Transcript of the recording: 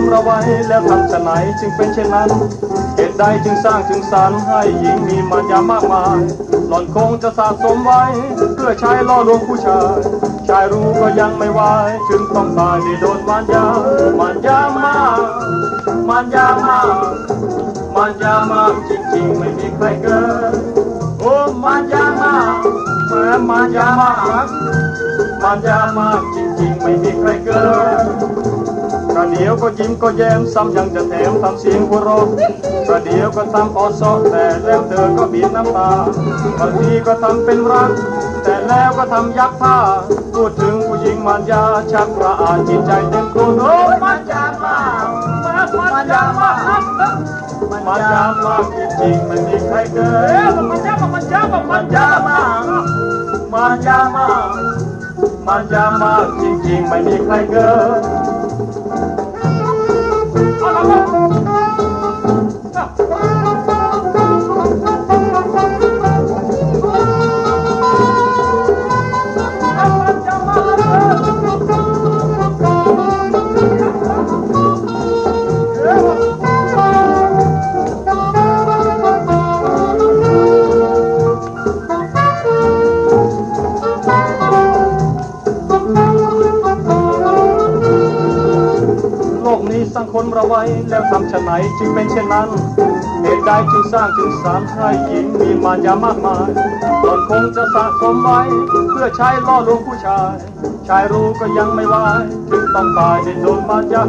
มระไว้แล้วทำจึงเป็นเช่นนั้นเหตุใดจึงสร้างจึงสรรให้หญิงมีมารยามากมายหล่อนคงจะสะสมไว้ เพื่อใช้ล่อลวงผู้ชาย ชายรู้ก็ยังไม่ไหวจึงต้องตายที่โดนมารยา มารยามากมารยามากมารยามากจริงๆ ไม่มีใครเกินโอ้มารยามากแม้มารยามากมารยามากจริงๆ ไม่มีใครเกิน ดี๋ยวก็ยิ้มก็แย้มซ้ำยังจะแถมทำเสียงหัวเราะประเดี๋ยวก็ทำออซอแต่แล้วเธอก็บีบน้ำตาบางทีก็ทำเป็นรัก แต่แล้วก็ทำยักผ้า พูดถึงผู้หญิงมารยาชักประอาจิตใจเต็มโกรธโอ้ยมารยามากมารยามากมารยามากจริงๆไม่มีใครเกินมารยามากมารยามากมารยามากมารยามากมารยามากจริงๆไม่มีใครเกิน กนี้สร้างคนเราไว้แล้วทำชะไหนจึงเป็นเช่นนั้นเหตุใดจึงสร้างจึงสามให้หญิงมีมารยามากมายตนคงจะสะสมไว้ เพื่อใช้ล่อลวงผู้ชาย ชายรู้ก็ยังไม่ไหวจึงต้องตายในโดนมารยา